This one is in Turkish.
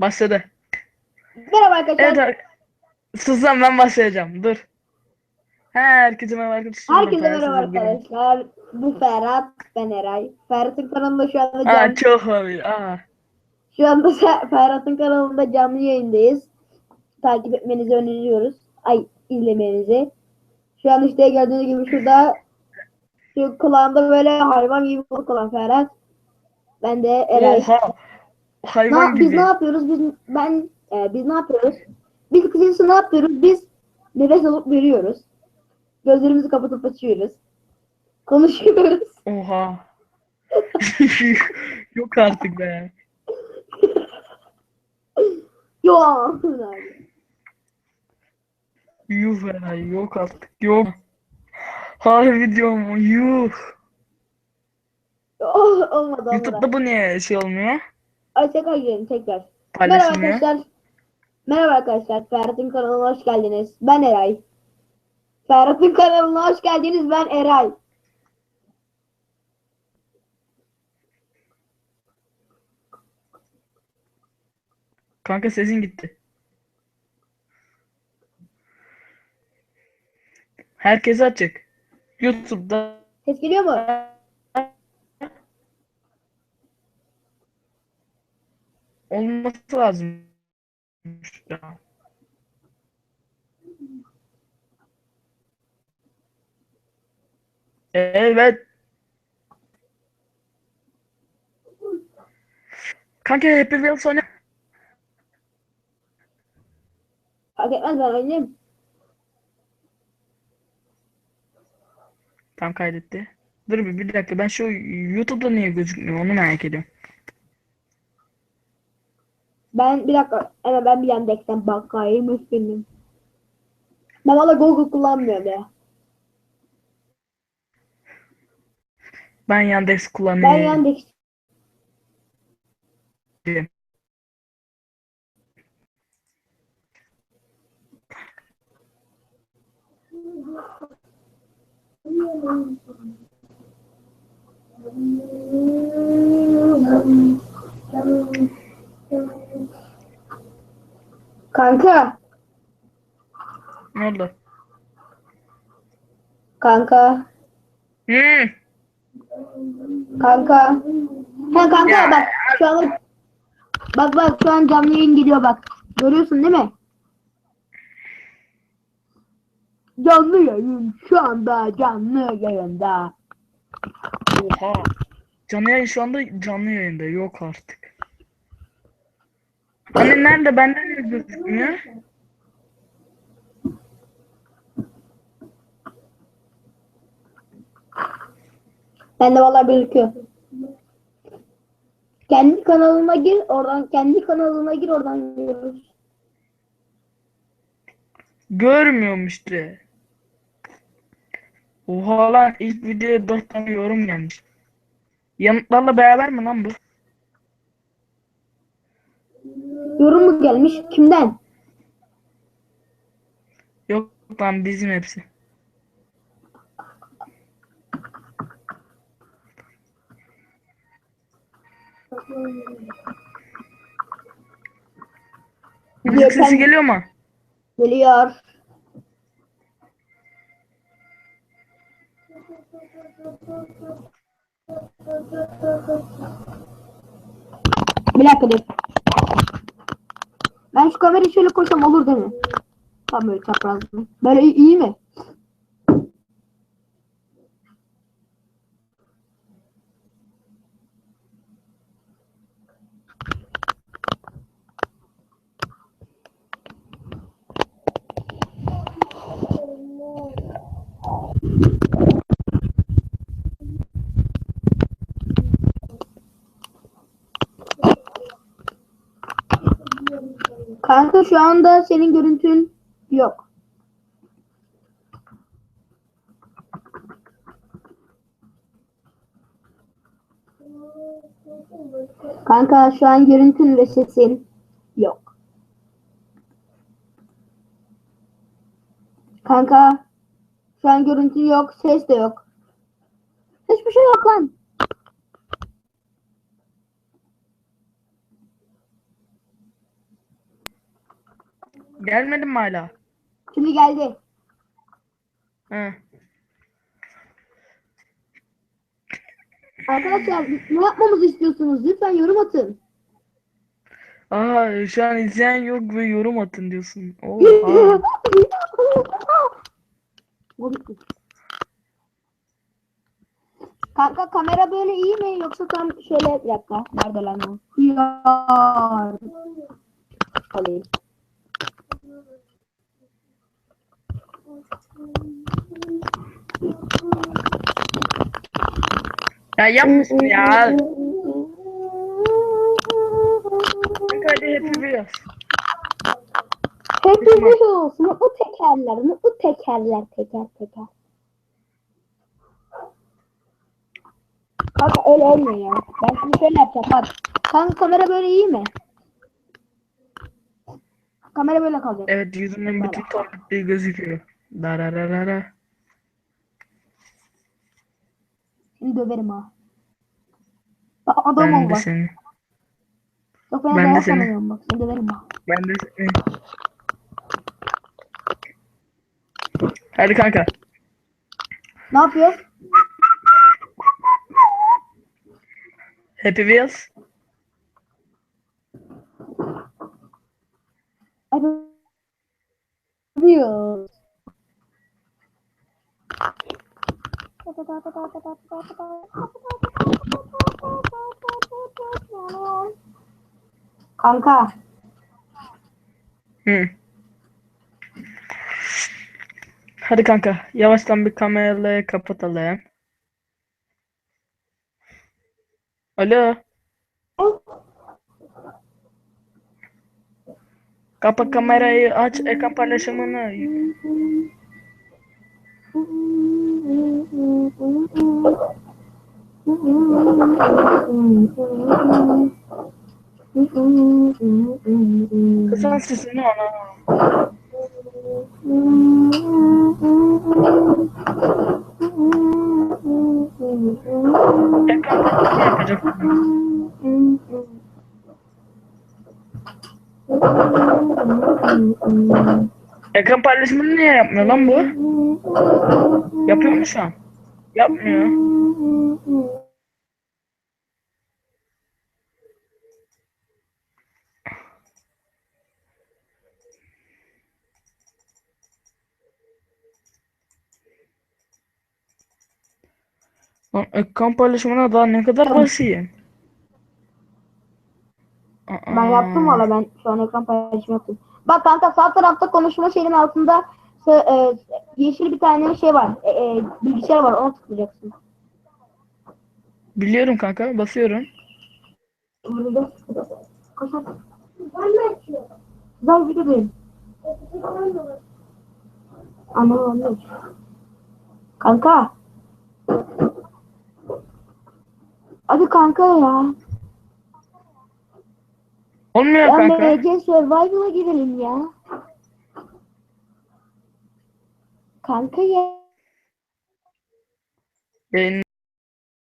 Başladı. Merhaba arkadaşlar. Evet ar- Sus lan ben başlayacağım. Dur. Herkese merhaba arkadaşlar. Herkese merhaba arkadaşlar. Bu Ferhat, ben Eray. Ferhat'ın kanalında şu anda Aa canlı, çok hobi. Aa. şu anda Ferhat'ın kanalında canlı yayındayız. Takip etmenizi öneriyoruz. Ay izlemenizi. Şu an işte gördüğünüz gibi şurada şu kulağında böyle hayvan gibi balık olan Ferhat. Ben de Eray. Oha. Ne, Hayvan biz gibi. ne yapıyoruz? Biz ben e, biz ne yapıyoruz? Biz kısacası ne yapıyoruz? Biz nefes alıp veriyoruz. Gözlerimizi kapatıp açıyoruz. Konuşuyoruz. Oha. Yok artık be. Yo. Yuh be. Yok artık. Yok. Harbi videom. Yuh. Oh, olmadı olmadı. YouTube'da bu niye şey olmuyor? Ay tekrar girelim tekrar. Merhaba arkadaşlar. Merhaba arkadaşlar. Ferhat'ın kanalına hoş geldiniz. Ben Eray. Ferhat'ın kanalına hoş geldiniz. Ben Eray. Kanka sesin gitti. Herkes açık. YouTube'da Ses geliyor mu? Olması lazım. Evet. Kanka Happy Wheels oyna. Fark etmez ben oynayayım. Tam kaydetti. Dur bir, bir dakika ben şu YouTube'da niye gözükmüyor onu merak ediyorum. Ben bir dakika. Hemen ben bir Yandex'ten bakayım efendim. Ben valla Google kullanmıyorum ya. Ben Yandex Ben kullanıyorum. Yandex Kanka, Ne oldu? kanka, Hmm. kanka. Ha kanka Ya. bak şu an bak bak şu an canlı yayın gidiyor bak. Görüyorsun değil mi? Canlı yayın şu anda canlı yayında. Oha. Canlı yayın şu anda canlı yayında yok artık. Anne nerede benden mi gözükmüyor? Ben de vallahi gözüküyor. Kendi kanalıma gir oradan kendi kanalıma gir oradan görürüz. Görmüyorum işte. Oha lan ilk videoya 4 tane yorum gelmiş. Yanıtlarla beraber mi lan bu? Yorum mu gelmiş? Kimden? Yok lan bizim hepsi. Müzik sesi geliyor mu? geliyor. Bir dakika dur. Ben şu kamerayı şöyle koysam olur değil mi? Tam böyle çapraz mı? Böyle iyi, iyi mi? Kanka şu anda senin görüntün yok. Kanka şu an görüntün ve sesin yok. Kanka şu an görüntün yok, ses de yok. Hiçbir şey yok lan. Gelmedin mi hala? Şimdi geldi. He. Arkadaşlar ne yapmamızı istiyorsunuz? Lütfen yorum atın. Aa şu an izleyen yok ve yorum atın diyorsun. Oha. Bu. Kanka kamera böyle iyi mi yoksa tam şöyle bir dakika. Nerede lan o? Hıyar. Alayım. Ya yapmışsın ya. Kanka hadi Happy Wheels. Happy Wheels. Mutlu tekerler. Mutlu tekerler. Teker teker. Kanka öyle olmuyor ya. Ben şimdi şöyle yapacağım. Bak. Kanka kamera böyle iyi mi? Kamera böyle kalacak. Evet yüzünün bütün tombikliği gözüküyor. Darararara. Seni döverim ha. Adam Ben ol de bak. seni. Yok ben, ben de dayak seni. sanıyorum bak. Seni döverim ha. Ben de seni. Hadi kanka. Ne yapıyoruz? Happy Wheels. Happy Kanka. Hı. Hadi kanka. Yavaştan bir kamerayı kapatalım. Alo. Kapa kamerayı aç ekran paylaşımını. Kısan sesini ona. Ekran Ekran paylaşımını niye yapmıyor lan bu? Yapıyor mu şu an? Yapmıyor. Lan ekran paylaşımına daha ne kadar? Aa. Ben yaptım valla ben şu an ekran paylaşımı yaptım. Bak kanka sağ tarafta konuşma şeyinin altında e, yeşil bir tane şey var. E, e, bilgisayar var ona tıklayacaksın. Biliyorum kanka basıyorum. Burada. Koşar. Güzel video değil. Anladım. Kanka. Hadi kanka ya. Olmuyor kanka. MC Survival'a girelim ya. Kanka ya. Yayın